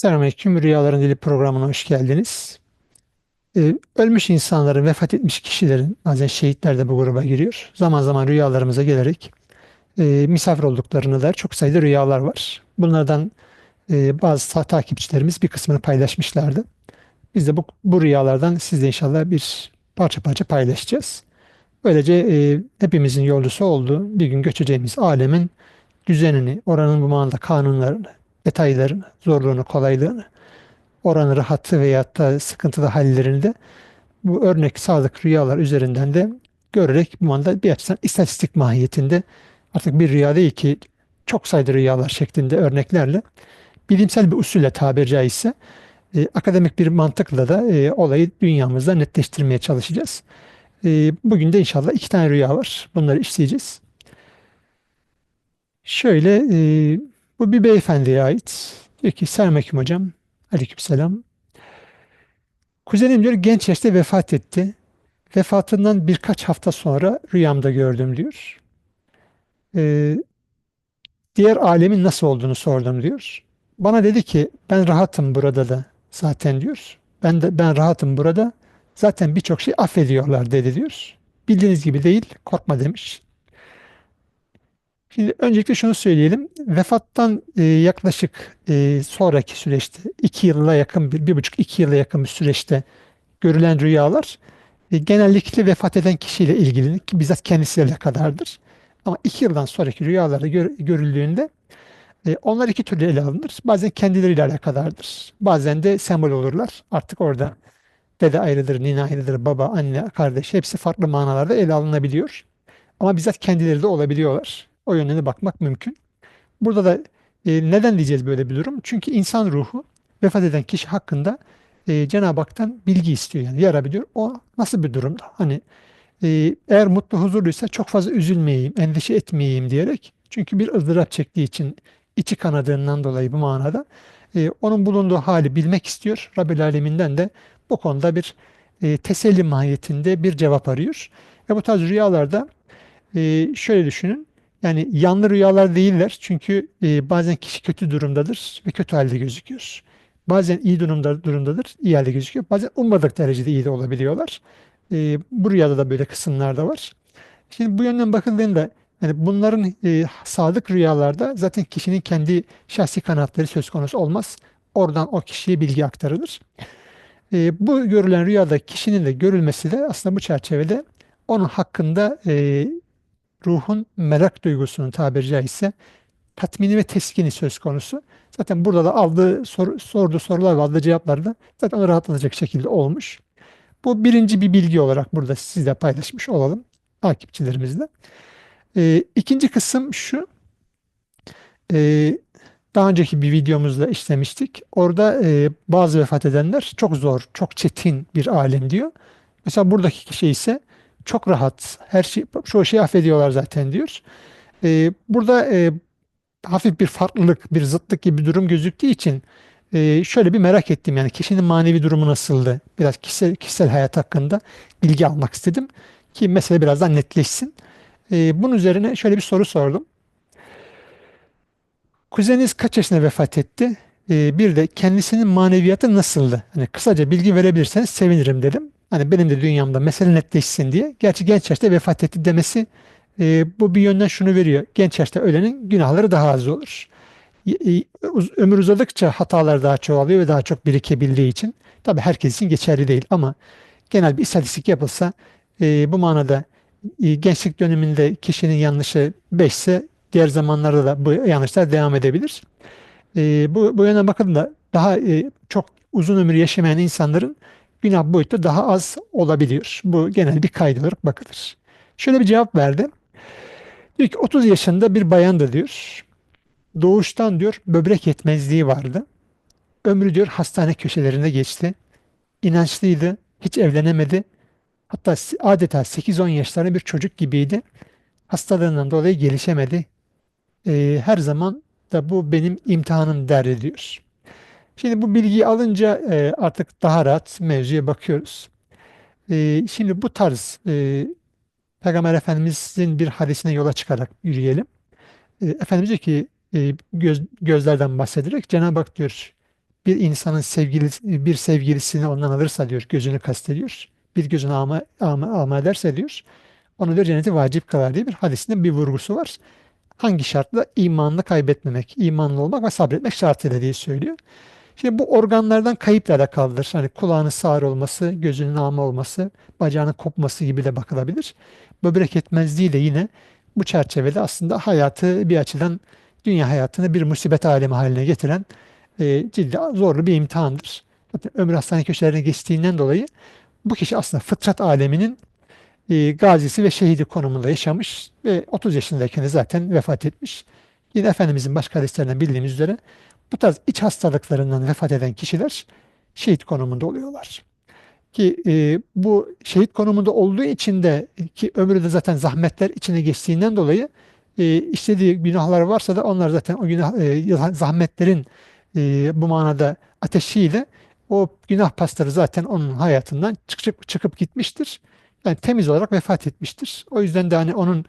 Selamünaleyküm. Rüyaların Dili programına hoş geldiniz. Ee, ölmüş insanların, vefat etmiş kişilerin, bazen şehitler de bu gruba giriyor. Zaman zaman rüyalarımıza gelerek e, misafir olduklarını der. Çok sayıda rüyalar var. Bunlardan e, bazı ta- takipçilerimiz bir kısmını paylaşmışlardı. Biz de bu, bu rüyalardan sizle inşallah bir parça parça paylaşacağız. Böylece e, hepimizin yolcusu olduğu bir gün göçeceğimiz alemin düzenini, oranın bu manada kanunlarını, detaylarını, zorluğunu, kolaylığını, oranın rahatı veyahut da sıkıntılı hallerini de bu örnek sağlık rüyalar üzerinden de görerek bu manada bir açıdan istatistik mahiyetinde artık bir rüya değil ki çok sayıda rüyalar şeklinde örneklerle bilimsel bir usulle tabiri caizse e, akademik bir mantıkla da e, olayı dünyamızda netleştirmeye çalışacağız. E, bugün de inşallah iki tane rüya var. Bunları işleyeceğiz. Şöyle e, bu bir beyefendiye ait. Diyor ki Selamünaleyküm hocam. Aleykümselam. Kuzenim diyor genç yaşta vefat etti. Vefatından birkaç hafta sonra rüyamda gördüm diyor. E, diğer alemin nasıl olduğunu sordum diyor. Bana dedi ki ben rahatım burada da zaten diyor. Ben de ben rahatım burada. Zaten birçok şey affediyorlar dedi diyor. Bildiğiniz gibi değil, korkma demiş. Şimdi öncelikle şunu söyleyelim. Vefattan e, yaklaşık e, sonraki süreçte iki yıla yakın bir, bir buçuk iki yıla yakın bir süreçte görülen rüyalar e, genellikle vefat eden kişiyle ilgili ki bizzat kendisiyle kadardır. Ama iki yıldan sonraki rüyalarda gör- görüldüğünde e, onlar iki türlü ele alınır. Bazen kendileriyle alakadardır. Bazen de sembol olurlar. Artık orada dede ayrıdır, nine ayrıdır, baba, anne, kardeş hepsi farklı manalarda ele alınabiliyor. Ama bizzat kendileri de olabiliyorlar. O yönden de bakmak mümkün. Burada da e, neden diyeceğiz böyle bir durum? Çünkü insan ruhu vefat eden kişi hakkında e, Cenab-ı Hak'tan bilgi istiyor. Yani ya diyor o nasıl bir durumda? Hani e, eğer mutlu huzurluysa çok fazla üzülmeyeyim, endişe etmeyeyim diyerek. Çünkü bir ızdırap çektiği için içi kanadığından dolayı bu manada e, onun bulunduğu hali bilmek istiyor. Rabbil Alemin'den de bu konuda bir e, teselli mahiyetinde bir cevap arıyor. Ve bu tarz rüyalarda e, şöyle düşünün. Yani yanlı rüyalar değiller. Çünkü e, bazen kişi kötü durumdadır ve kötü halde gözüküyor. Bazen iyi durumda, durumdadır, iyi halde gözüküyor. Bazen ummadık derecede iyi de olabiliyorlar. E, bu rüyada da böyle kısımlar da var. Şimdi bu yönden bakıldığında yani bunların e, sadık rüyalarda zaten kişinin kendi şahsi kanatları söz konusu olmaz. Oradan o kişiye bilgi aktarılır. E, bu görülen rüyada kişinin de görülmesi de aslında bu çerçevede onun hakkında e, ruhun merak duygusunun tabiri caizse tatmini ve teskini söz konusu. Zaten burada da aldığı soru, sorduğu sorular ve aldığı cevaplar da zaten onu rahatlatacak şekilde olmuş. Bu birinci bir bilgi olarak burada sizle paylaşmış olalım takipçilerimizle. Ee, ikinci kısım şu. Ee, daha önceki bir videomuzda işlemiştik. Orada e, bazı vefat edenler çok zor, çok çetin bir alem diyor. Mesela buradaki kişi ise çok rahat, her şey, çoğu şeyi affediyorlar zaten diyor. Ee, burada e, hafif bir farklılık, bir zıtlık gibi bir durum gözüktüğü için e, şöyle bir merak ettim. Yani kişinin manevi durumu nasıldı? Biraz kişisel, kişisel hayat hakkında bilgi almak istedim ki mesele birazdan netleşsin. E, bunun üzerine şöyle bir soru sordum. Kuzeniniz kaç yaşında vefat etti? E, bir de kendisinin maneviyatı nasıldı? Hani kısaca bilgi verebilirseniz sevinirim dedim. Hani benim de dünyamda mesele netleşsin diye. Gerçi genç yaşta vefat etti demesi e, bu bir yönden şunu veriyor. Genç yaşta ölenin günahları daha az olur. Uz- Ömür uzadıkça hatalar daha çoğalıyor ve daha çok birikebildiği için. Tabii herkes için geçerli değil ama genel bir istatistik yapılsa e, bu manada e, gençlik döneminde kişinin yanlışı 5 ise diğer zamanlarda da bu yanlışlar devam edebilir. E, bu, bu yönden bakıldığında daha e, çok uzun ömür yaşamayan insanların günah boyutu daha az olabiliyor. Bu genel bir kaydı olarak bakılır. Şöyle bir cevap verdi. Diyor ki 30 yaşında bir bayandı diyor. Doğuştan diyor böbrek yetmezliği vardı. Ömrü diyor hastane köşelerinde geçti. İnançlıydı, hiç evlenemedi. Hatta adeta 8-10 yaşlarında bir çocuk gibiydi. Hastalığından dolayı gelişemedi. Ee, her zaman da bu benim imtihanım derdi diyor. Şimdi bu bilgiyi alınca e, artık daha rahat mevzuya bakıyoruz. E, şimdi bu tarz e, Peygamber Efendimizin bir hadisine yola çıkarak yürüyelim. E, Efendimiz diyor ki e, göz, gözlerden bahsederek Cenab-ı Hak diyor bir insanın sevgilisi, bir sevgilisini ondan alırsa diyor, gözünü kastediyor. Bir gözünü ama, ama, ama ederse diyor, onu diyor cenneti vacip kılar diye bir hadisinde bir vurgusu var. Hangi şartla? İmanını kaybetmemek, imanlı olmak ve sabretmek şartıyla diye söylüyor. Şimdi bu organlardan kayıpla alakalıdır. Hani kulağının sağır olması, gözünün ama olması, bacağının kopması gibi de bakılabilir. Böbrek yetmezliği de yine bu çerçevede aslında hayatı bir açıdan dünya hayatını bir musibet alemi haline getiren e, ciddi zorlu bir imtihandır. Zaten ömrü hastane köşelerine geçtiğinden dolayı bu kişi aslında fıtrat aleminin e, gazisi ve şehidi konumunda yaşamış ve 30 yaşındayken zaten vefat etmiş. Yine Efendimizin başka hadislerinden bildiğimiz üzere bu tarz iç hastalıklarından vefat eden kişiler şehit konumunda oluyorlar. Ki e, bu şehit konumunda olduğu için de ki ömrü de zaten zahmetler içine geçtiğinden dolayı e, işlediği günahlar varsa da onlar zaten o günah e, zahmetlerin e, bu manada ateşiyle o günah pasları zaten onun hayatından çıkıp çıkıp gitmiştir. Yani temiz olarak vefat etmiştir. O yüzden de hani onun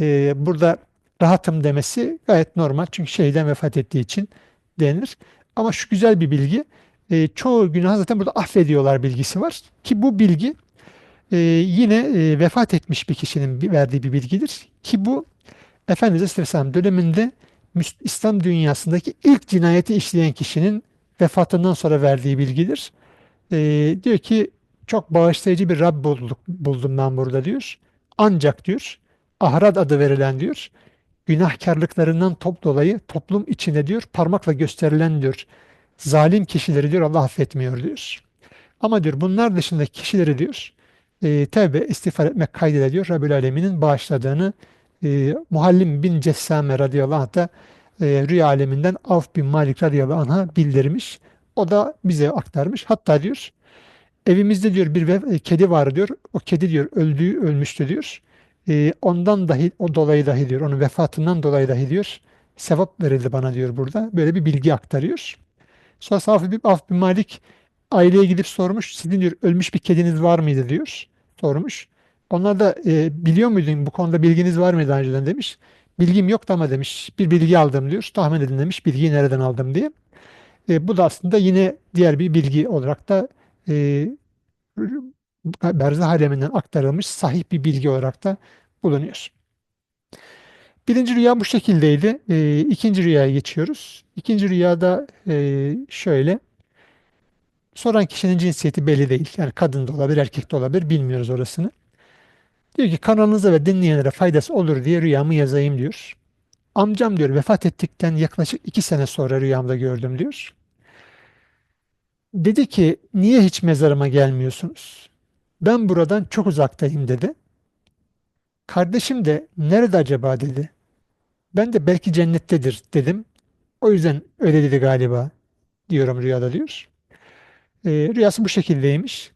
e, burada rahatım demesi gayet normal. Çünkü şeyden vefat ettiği için denir. Ama şu güzel bir bilgi. E, çoğu günah zaten burada affediyorlar bilgisi var. Ki bu bilgi e, yine e, vefat etmiş bir kişinin verdiği bir bilgidir. Ki bu Efendimiz Aleyhisselam döneminde İslam dünyasındaki ilk cinayeti işleyen kişinin vefatından sonra verdiği bilgidir. E, diyor ki çok bağışlayıcı bir Rab bulduk, buldum ben burada diyor. Ancak diyor Ahrad adı verilen diyor günahkarlıklarından top dolayı toplum içinde diyor parmakla gösterilen diyor zalim kişileri diyor Allah affetmiyor diyor. Ama diyor bunlar dışındaki kişileri diyor e, tevbe istiğfar etmek kaydıyla diyor Rabbül Alemin'in bağışladığını e, Muhallim bin Cessame radıyallahu anh da e, rüya aleminden Avf bin Malik radıyallahu anh'a bildirmiş. O da bize aktarmış. Hatta diyor evimizde diyor bir kedi var diyor. O kedi diyor öldüğü ölmüştü diyor. E, ondan dahi o dolayı dahi diyor. Onun vefatından dolayı dahi diyor. Sevap verildi bana diyor burada. Böyle bir bilgi aktarıyor. Sonra Avf bin, Avf bin Malik aileye gidip sormuş. Sizin diyor ölmüş bir kediniz var mıydı diyor. Sormuş. Onlar da e, biliyor muydun bu konuda bilginiz var mıydı daha önceden demiş. Bilgim yoktu ama demiş bir bilgi aldım diyor. Tahmin edin demiş bilgiyi nereden aldım diye. E, bu da aslında yine diğer bir bilgi olarak da e, Berzah aleminden aktarılmış sahih bir bilgi olarak da bulunuyor. Birinci rüya bu şekildeydi. E, ikinci rüyaya geçiyoruz. İkinci rüyada e, şöyle. Soran kişinin cinsiyeti belli değil. Yani kadın da olabilir, erkek de olabilir. Bilmiyoruz orasını. Diyor ki kanalınıza ve dinleyenlere faydası olur diye rüyamı yazayım diyor. Amcam diyor vefat ettikten yaklaşık iki sene sonra rüyamda gördüm diyor. Dedi ki niye hiç mezarıma gelmiyorsunuz? Ben buradan çok uzaktayım dedi. Kardeşim de nerede acaba dedi. Ben de belki cennettedir dedim. O yüzden öyle dedi galiba diyorum rüyada diyor. E, rüyası bu şekildeymiş.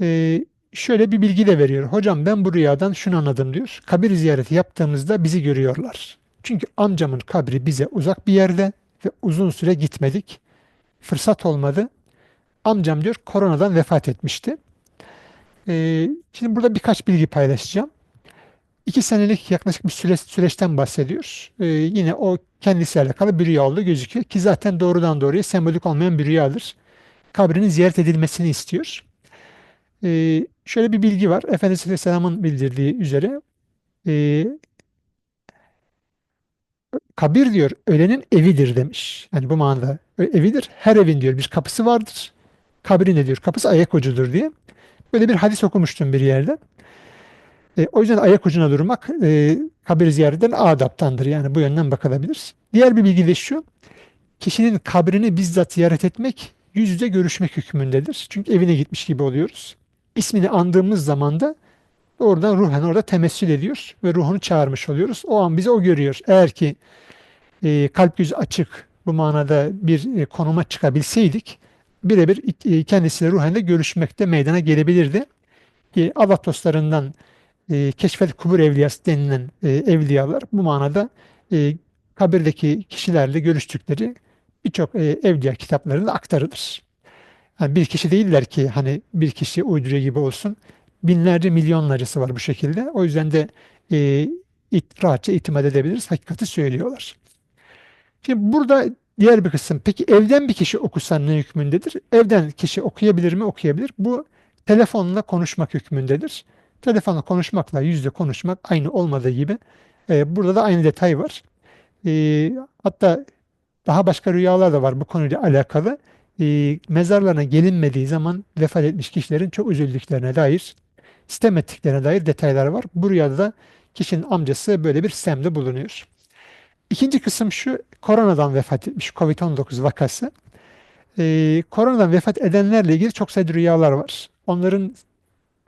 E, şöyle bir bilgi de veriyor. Hocam ben bu rüyadan şunu anladım diyor. Kabir ziyareti yaptığımızda bizi görüyorlar. Çünkü amcamın kabri bize uzak bir yerde ve uzun süre gitmedik. Fırsat olmadı. Amcam diyor koronadan vefat etmişti. Ee, şimdi burada birkaç bilgi paylaşacağım. İki senelik yaklaşık bir süreç, süreçten bahsediyor. Ee, yine o kendisiyle alakalı bir rüya olduğu gözüküyor ki zaten doğrudan doğruya sembolik olmayan bir rüyadır. Kabrinin ziyaret edilmesini istiyor. Ee, şöyle bir bilgi var. Efendimiz Aleyhisselam'ın bildirdiği üzere kabir diyor ölenin evidir demiş. Yani bu manada evidir. Her evin diyor bir kapısı vardır. Kabrin de diyor kapısı ayak ucudur diye. Böyle bir hadis okumuştum bir yerde. E, o yüzden ayak ucuna durmak e, kabir ziyaretinden adaptandır. Yani bu yönden bakılabilir. Diğer bir bilgi de şu. Kişinin kabrini bizzat ziyaret etmek yüz yüze görüşmek hükmündedir. Çünkü evine gitmiş gibi oluyoruz. İsmini andığımız zaman da oradan ruhen orada temessül ediyor ve ruhunu çağırmış oluyoruz. O an bizi o görüyor. Eğer ki e, kalp gözü açık bu manada bir e, konuma çıkabilseydik birebir e, kendisiyle ruhen de görüşmekte meydana gelebilirdi. E, Allah dostlarından e, Keşfet Kubur Evliyası denilen e, evliyalar bu manada e, kabirdeki kişilerle görüştükleri birçok e, evliya kitaplarında aktarılır. Yani bir kişi değiller ki hani bir kişi uyduruyor gibi olsun. Binlerce milyonlarcası var bu şekilde. O yüzden de e, rahatça itimat edebiliriz. Hakikati söylüyorlar. Şimdi burada Diğer bir kısım, peki evden bir kişi okusa ne hükmündedir? Evden kişi okuyabilir mi? Okuyabilir. Bu telefonla konuşmak hükmündedir. Telefonla konuşmakla yüzle konuşmak aynı olmadığı gibi e, burada da aynı detay var. E, hatta daha başka rüyalar da var bu konuyla alakalı. E, mezarlarına gelinmediği zaman vefat etmiş kişilerin çok üzüldüklerine dair, sitem ettiklerine dair detaylar var. Bu rüyada da kişinin amcası böyle bir sistemde bulunuyor. İkinci kısım şu, koronadan vefat etmiş, Covid-19 vakası. Ee, koronadan vefat edenlerle ilgili çok sayıda rüyalar var. Onların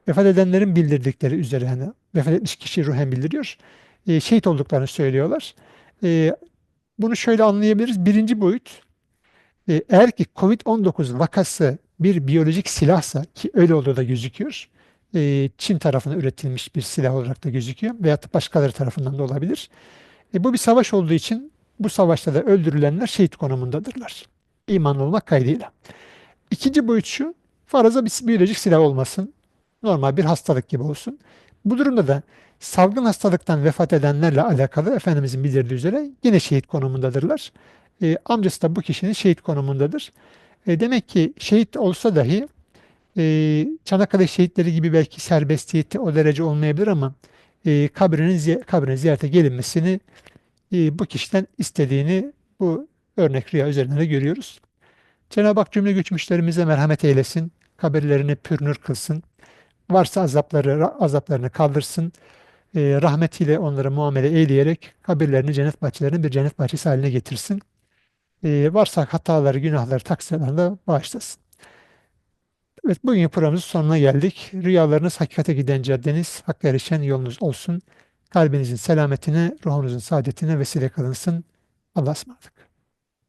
vefat edenlerin bildirdikleri üzere hani vefat etmiş kişi ruhen bildiriyor. Ee, şehit olduklarını söylüyorlar. Ee, bunu şöyle anlayabiliriz. Birinci boyut, e, eğer ki Covid-19 vakası bir biyolojik silahsa ki öyle olduğu da gözüküyor. e, Çin tarafından üretilmiş bir silah olarak da gözüküyor da başkaları tarafından da olabilir. E, bu bir savaş olduğu için bu savaşta da öldürülenler şehit konumundadırlar. İman olmak kaydıyla. İkinci boyut şu, faraza bir biyolojik silah olmasın. Normal bir hastalık gibi olsun. Bu durumda da salgın hastalıktan vefat edenlerle alakalı Efendimizin bildirdiği üzere yine şehit konumundadırlar. E, amcası da bu kişinin şehit konumundadır. E, demek ki şehit olsa dahi e, Çanakkale şehitleri gibi belki serbestiyeti o derece olmayabilir ama e, kabrinin, ziy- ziyarete gelinmesini e, bu kişiden istediğini bu örnek rüya üzerinden de görüyoruz. Cenab-ı Hak cümle güçmüşlerimize merhamet eylesin, kabirlerini pürnür kılsın, varsa azapları azaplarını kaldırsın, e, rahmetiyle onlara muamele eyleyerek kabirlerini cennet bahçelerinin bir cennet bahçesi haline getirsin. E, varsa hataları, günahları, de bağışlasın. Evet, bugün programımızın sonuna geldik. Rüyalarınız hakikate giden caddeniz, hakka erişen yolunuz olsun. Kalbinizin selametine, ruhunuzun saadetine vesile kılınsın. Allah'a ısmarladık.